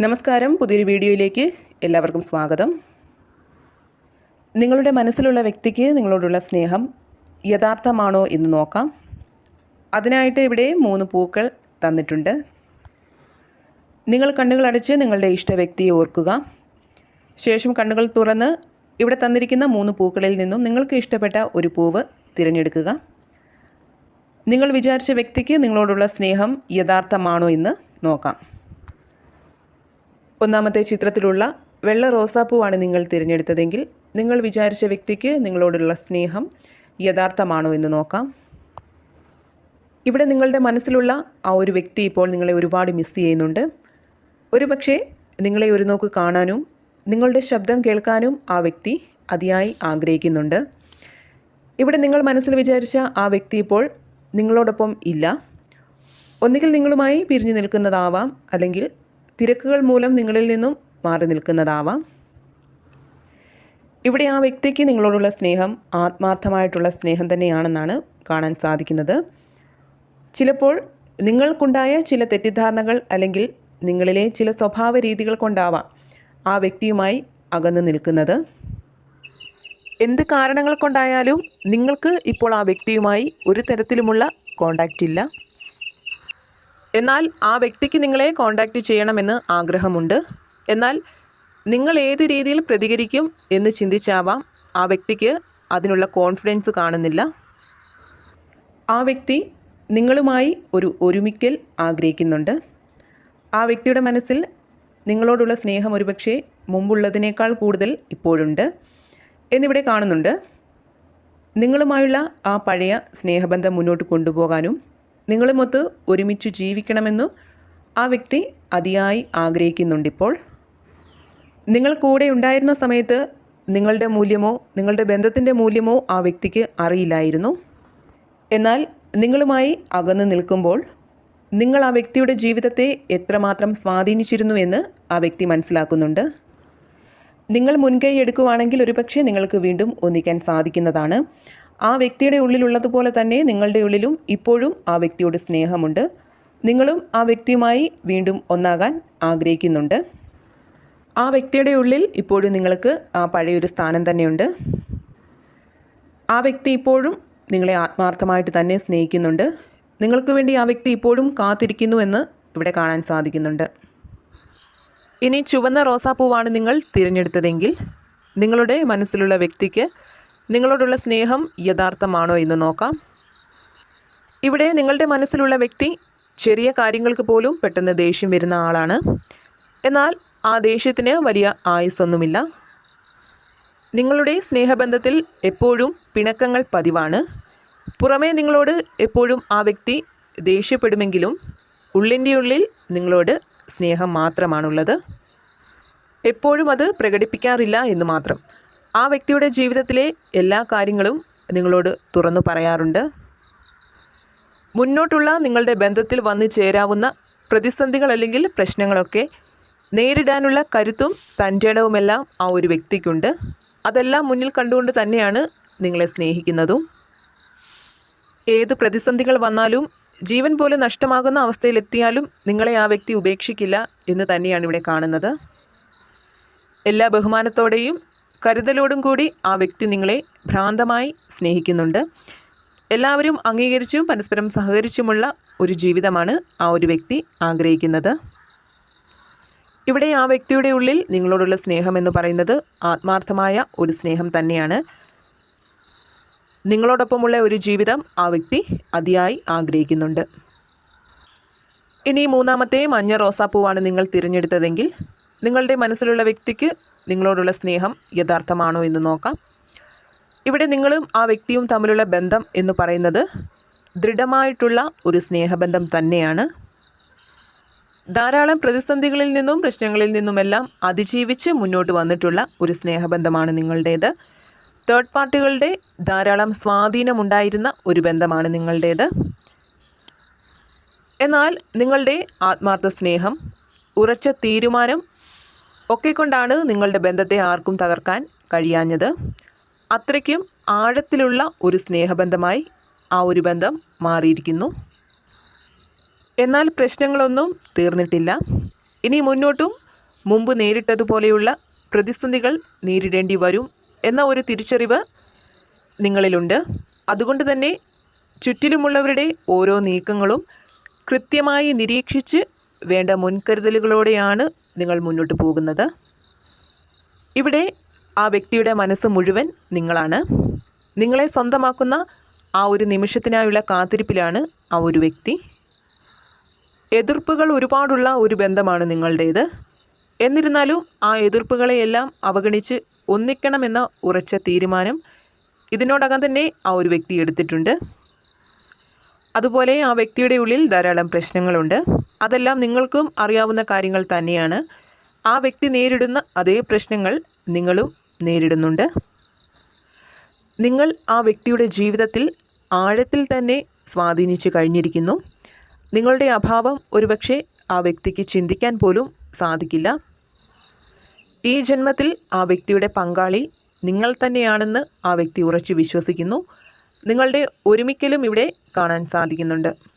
നമസ്കാരം. പുതിയൊരു വീഡിയോയിലേക്ക് എല്ലാവർക്കും സ്വാഗതം. നിങ്ങളുടെ മനസ്സിലുള്ള വ്യക്തിക്ക് നിങ്ങളോടുള്ള സ്നേഹം യഥാർത്ഥമാണോ എന്ന് നോക്കാം. അതിനായിട്ട് ഇവിടെ മൂന്ന് പൂക്കൾ തന്നിട്ടുണ്ട്. നിങ്ങൾ കണ്ണുകൾ അടച്ച് നിങ്ങളുടെ ഇഷ്ട വ്യക്തിയെ ഓർക്കുക. ശേഷം കണ്ണുകൾ തുറന്ന് ഇവിടെ തന്നിരിക്കുന്ന മൂന്ന് പൂക്കളിൽ നിന്നും നിങ്ങൾക്ക് ഇഷ്ടപ്പെട്ട ഒരു പൂവ് തിരഞ്ഞെടുക്കുക. നിങ്ങൾ വിചാരിച്ച വ്യക്തിക്ക് നിങ്ങളോടുള്ള സ്നേഹം യഥാർത്ഥമാണോ എന്ന് നോക്കാം. ഒന്നാമത്തെ ചിത്രത്തിലുള്ള വെള്ള റോസാപ്പൂവാണ് നിങ്ങൾ തിരഞ്ഞെടുത്തതെങ്കിൽ നിങ്ങൾ വിചാരിച്ച വ്യക്തിക്ക് നിങ്ങളോടുള്ള സ്നേഹം യഥാർത്ഥമാണോ എന്ന് നോക്കാം. ഇവിടെ നിങ്ങളുടെ മനസ്സിലുള്ള ആ ഒരു വ്യക്തി ഇപ്പോൾ നിങ്ങളെ ഒരുപാട് മിസ് ചെയ്യുന്നുണ്ട്. ഒരു പക്ഷേ നിങ്ങളെ ഒരു നോക്ക് കാണാനും നിങ്ങളുടെ ശബ്ദം കേൾക്കാനും ആ വ്യക്തി അതിയായി ആഗ്രഹിക്കുന്നുണ്ട്. ഇവിടെ നിങ്ങൾ മനസ്സിൽ വിചാരിച്ച ആ വ്യക്തി ഇപ്പോൾ നിങ്ങളോടൊപ്പം ഇല്ല. ഒന്നുകിൽ നിങ്ങളുമായി പിരിഞ്ഞു നിൽക്കുന്നതാവാം അല്ലെങ്കിൽ തിരക്കുകൾ മൂലം നിങ്ങളിൽ നിന്നും മാറി നിൽക്കുന്നതാവാം. ഇവിടെ ആ വ്യക്തിക്ക് നിങ്ങളോടുള്ള സ്നേഹം ആത്മാർത്ഥമായിട്ടുള്ള സ്നേഹം തന്നെയാണെന്നാണ് കാണാൻ സാധിക്കുന്നത്. ചിലപ്പോൾ നിങ്ങൾക്കുണ്ടായ ചില തെറ്റിദ്ധാരണകൾ അല്ലെങ്കിൽ നിങ്ങളിലെ ചില സ്വഭാവ രീതികൾ കൊണ്ടാവാം ആ വ്യക്തിയുമായി അകന്നു നിൽക്കുന്നത്. എന്ത് കാരണങ്ങൾ കൊണ്ടായാലും നിങ്ങൾക്ക് ഇപ്പോൾ ആ വ്യക്തിയുമായി ഒരു തരത്തിലുമുള്ള കോണ്ടാക്റ്റ് ഇല്ല എന്നാൽ ആ വ്യക്തിക്ക് നിങ്ങളെ കോണ്ടാക്റ്റ് ചെയ്യണമെന്ന് ആഗ്രഹമുണ്ട്. എന്നാൽ നിങ്ങൾ ഏത് രീതിയിൽ പ്രതികരിക്കും എന്ന് ചിന്തിച്ചാവാം ആ വ്യക്തിക്ക് അതിനുള്ള കോൺഫിഡൻസ് കാണുന്നില്ല. ആ വ്യക്തി നിങ്ങളുമായി ഒരു ഒരുമിക്കൽ ആഗ്രഹിക്കുന്നുണ്ട്. ആ വ്യക്തിയുടെ മനസ്സിൽ നിങ്ങളോടുള്ള സ്നേഹം ഒരുപക്ഷെ മുമ്പുള്ളതിനേക്കാൾ കൂടുതൽ ഇപ്പോഴുണ്ട് എന്നിവിടെ കാണുന്നുണ്ട്. നിങ്ങളുമായുള്ള ആ പഴയ സ്നേഹബന്ധം മുന്നോട്ട് കൊണ്ടുപോകാനും നിങ്ങളുമൊത്ത് ഒരുമിച്ച് ജീവിക്കണമെന്നും ആ വ്യക്തി അതിയായി ആഗ്രഹിക്കുന്നുണ്ടിപ്പോൾ. നിങ്ങൾ കൂടെ ഉണ്ടായിരുന്ന സമയത്ത് നിങ്ങളുടെ മൂല്യമോ നിങ്ങളുടെ ബന്ധത്തിന്റെ മൂല്യമോ ആ വ്യക്തിക്ക് അറിയില്ലായിരുന്നു. എന്നാൽ നിങ്ങളുമായി അകന്നു നിൽക്കുമ്പോൾ നിങ്ങൾ ആ വ്യക്തിയുടെ ജീവിതത്തെ എത്രമാത്രം സ്വാധീനിച്ചിരുന്നു എന്ന് ആ വ്യക്തി മനസ്സിലാക്കുന്നുണ്ട്. നിങ്ങൾ മുൻകൈ എടുക്കുവാണെങ്കിൽ ഒരുപക്ഷെ നിങ്ങൾക്ക് വീണ്ടും ഒന്നിക്കാൻ സാധിക്കുന്നതാണ്. ആ വ്യക്തിയുടെ ഉള്ളിലുള്ളതുപോലെ തന്നെ നിങ്ങളുടെ ഉള്ളിലും ഇപ്പോഴും ആ വ്യക്തിയോട് സ്നേഹമുണ്ട്. നിങ്ങളും ആ വ്യക്തിയുമായി വീണ്ടും ഒന്നാകാൻ ആഗ്രഹിക്കുന്നുണ്ട്. ആ വ്യക്തിയുടെ ഉള്ളിൽ ഇപ്പോഴും നിങ്ങൾക്ക് ആ പഴയൊരു സ്ഥാനം തന്നെയുണ്ട്. ആ വ്യക്തി ഇപ്പോഴും നിങ്ങളെ ആത്മാർത്ഥമായിട്ട് തന്നെ സ്നേഹിക്കുന്നുണ്ട്. നിങ്ങൾക്ക് വേണ്ടി ആ വ്യക്തി ഇപ്പോഴും കാത്തിരിക്കുന്നു എന്ന് ഇവിടെ കാണാൻ സാധിക്കുന്നുണ്ട്. ഇനി ചുവന്ന റോസാപ്പൂവാണ് നിങ്ങൾ തിരഞ്ഞെടുത്തതെങ്കിൽ നിങ്ങളുടെ മനസ്സിലുള്ള വ്യക്തിക്ക് നിങ്ങളോടുള്ള സ്നേഹം യഥാർത്ഥമാണോ എന്ന് നോക്കാം. ഇവിടെ നിങ്ങളുടെ മനസ്സിലുള്ള വ്യക്തി ചെറിയ കാര്യങ്ങൾക്ക് പോലും പെട്ടെന്ന് ദേഷ്യം വരുന്ന ആളാണ്. എന്നാൽ ആ ദേഷ്യത്തിന് വലിയ ആയുസ്സൊന്നുമില്ല. നിങ്ങളുടെ സ്നേഹബന്ധത്തിൽ എപ്പോഴും പിണക്കങ്ങൾ പതിവാണ്. പുറമേ നിങ്ങളോട് എപ്പോഴും ആ വ്യക്തി ദേഷ്യപ്പെടുമെങ്കിലും ഉള്ളിന്റെ ഉള്ളിൽ നിങ്ങളോട് സ്നേഹം മാത്രമാണുള്ളത്. എപ്പോഴും അത് പ്രകടിപ്പിക്കാറില്ല എന്ന് മാത്രം. ആ വ്യക്തിയുടെ ജീവിതത്തിലെ എല്ലാ കാര്യങ്ങളും നിങ്ങളോട് തുറന്നു പറയാറുണ്ട്. മുന്നോട്ടുള്ള നിങ്ങളുടെ ബന്ധത്തിൽ വന്നു ചേരാവുന്ന പ്രതിസന്ധികൾ അല്ലെങ്കിൽ പ്രശ്നങ്ങളൊക്കെ നേരിടാനുള്ള കരുത്തും തന്റെടവുമെല്ലാം ആ ഒരു വ്യക്തിക്കുണ്ട്. അതെല്ലാം മുന്നിൽ കണ്ടുകൊണ്ട് തന്നെയാണ് നിങ്ങളെ സ്നേഹിക്കുന്നതും. ഏത് പ്രതിസന്ധികൾ വന്നാലും ജീവൻ പോലെ നഷ്ടമാകുന്ന അവസ്ഥയിലെത്തിയാലും നിങ്ങളെ ആ വ്യക്തി ഉപേക്ഷിക്കില്ല എന്ന് തന്നെയാണ് ഇവിടെ കാണുന്നത്. എല്ലാ ബഹുമാനത്തോടെയും കരുതലോടും കൂടി ആ വ്യക്തി നിങ്ങളെ ഭ്രാന്തമായി സ്നേഹിക്കുന്നുണ്ട്. എല്ലാവരും അംഗീകരിച്ചും പരസ്പരം സഹകരിച്ചുമുള്ള ഒരു ജീവിതമാണ് ആ ഒരു വ്യക്തി ആഗ്രഹിക്കുന്നത്. ഇവിടെ ആ വ്യക്തിയുടെ ഉള്ളിൽ നിങ്ങളോടുള്ള സ്നേഹം എന്ന് പറയുന്നത് ആത്മാർത്ഥമായ ഒരു സ്നേഹം തന്നെയാണ്. നിങ്ങളോടൊപ്പമുള്ള ഒരു ജീവിതം ആ വ്യക്തി അതിയായി ആഗ്രഹിക്കുന്നുണ്ട്. ഇനി മൂന്നാമത്തെ മഞ്ഞ റോസാപ്പൂവാണ് നിങ്ങൾ തിരഞ്ഞെടുത്തതെങ്കിൽ നിങ്ങളുടെ മനസ്സിലുള്ള വ്യക്തിക്ക് നിങ്ങളോടുള്ള സ്നേഹം യഥാർത്ഥമാണോ എന്ന് നോക്കാം. ഇവിടെ നിങ്ങളും ആ വ്യക്തിയും തമ്മിലുള്ള ബന്ധം എന്ന് പറയുന്നത് ദൃഢമായിട്ടുള്ള ഒരു സ്നേഹബന്ധം തന്നെയാണ്. ധാരാളം പ്രതിസന്ധികളിൽ നിന്നും പ്രശ്നങ്ങളിൽ നിന്നുമെല്ലാം അതിജീവിച്ച് മുന്നോട്ട് വന്നിട്ടുള്ള ഒരു സ്നേഹബന്ധമാണ് നിങ്ങളുടേത്. തേർഡ് പാർട്ടികളുടെ ധാരാളം സ്വാധീനമുണ്ടായിരുന്ന ഒരു ബന്ധമാണ് നിങ്ങളുടേത്. എന്നാൽ നിങ്ങളുടെ ആത്മാർത്ഥ സ്നേഹം ഉറച്ച തീരുമാനം ഒക്കെ കൊണ്ടാണ് നിങ്ങളുടെ ബന്ധത്തെ ആർക്കും തകർക്കാൻ കഴിയാഞ്ഞത്. അത്രയ്ക്കും ആഴത്തിലുള്ള ഒരു സ്നേഹബന്ധമായി ആ ഒരു ബന്ധം മാറിയിരിക്കുന്നു. എന്നാൽ പ്രശ്നങ്ങളൊന്നും തീർന്നിട്ടില്ല. ഇനി മുന്നോട്ടും മുമ്പ് നേരിട്ടതുപോലെയുള്ള പ്രതിസന്ധികൾ നേരിടേണ്ടി വരും എന്ന ഒരു തിരിച്ചറിവ് നിങ്ങളിലുണ്ട്. അതുകൊണ്ട് തന്നെ ചുറ്റിലുമുള്ളവരുടെ ഓരോ നീക്കങ്ങളും കൃത്യമായി നിരീക്ഷിച്ച് വേണ്ട മുൻകരുതലുകളോടെയാണ് നിങ്ങൾ മുന്നോട്ട് പോകുന്നത്. ഇവിടെ ആ വ്യക്തിയുടെ മനസ്സ് മുഴുവൻ നിങ്ങളാണ്. നിങ്ങളെ സ്വന്തമാക്കുന്ന ആ ഒരു നിമിഷത്തിനായുള്ള കാത്തിരിപ്പിലാണ് ആ ഒരു വ്യക്തി. എതിർപ്പുകൾ ഒരുപാടുള്ള ഒരു ബന്ധമാണ് നിങ്ങളുടേത്. എന്നിരുന്നാലും ആ എതിർപ്പുകളെയെല്ലാം അവഗണിച്ച് ഒന്നിക്കണമെന്ന ഉറച്ച തീരുമാനം ഇതിനോടകം തന്നെ ആ ഒരു വ്യക്തി എടുത്തിട്ടുണ്ട്. അതുപോലെ ആ വ്യക്തിയുടെ ഉള്ളിൽ ധാരാളം പ്രശ്നങ്ങളുണ്ട്. അതെല്ലാം നിങ്ങൾക്കും അറിയാവുന്ന കാര്യങ്ങൾ തന്നെയാണ്. ആ വ്യക്തി നേരിടുന്ന അതേ പ്രശ്നങ്ങൾ നിങ്ങളും നേരിടുന്നുണ്ട്. നിങ്ങൾ ആ വ്യക്തിയുടെ ജീവിതത്തിൽ ആഴത്തിൽ തന്നെ സ്വാധീനിച്ചു കഴിഞ്ഞിരിക്കുന്നു. നിങ്ങളുടെ അഭാവം ഒരുപക്ഷെ ആ വ്യക്തിക്ക് ചിന്തിക്കാൻ പോലും സാധിക്കില്ല. ഈ ജന്മത്തിൽ ആ വ്യക്തിയുടെ പങ്കാളി നിങ്ങൾ തന്നെയാണെന്ന് ആ വ്യക്തി ഉറച്ചു വിശ്വസിക്കുന്നു. നിങ്ങളുടെ ഒരുമിക്കലും ഇവിടെ കാണാൻ സാധിക്കുന്നുണ്ട്.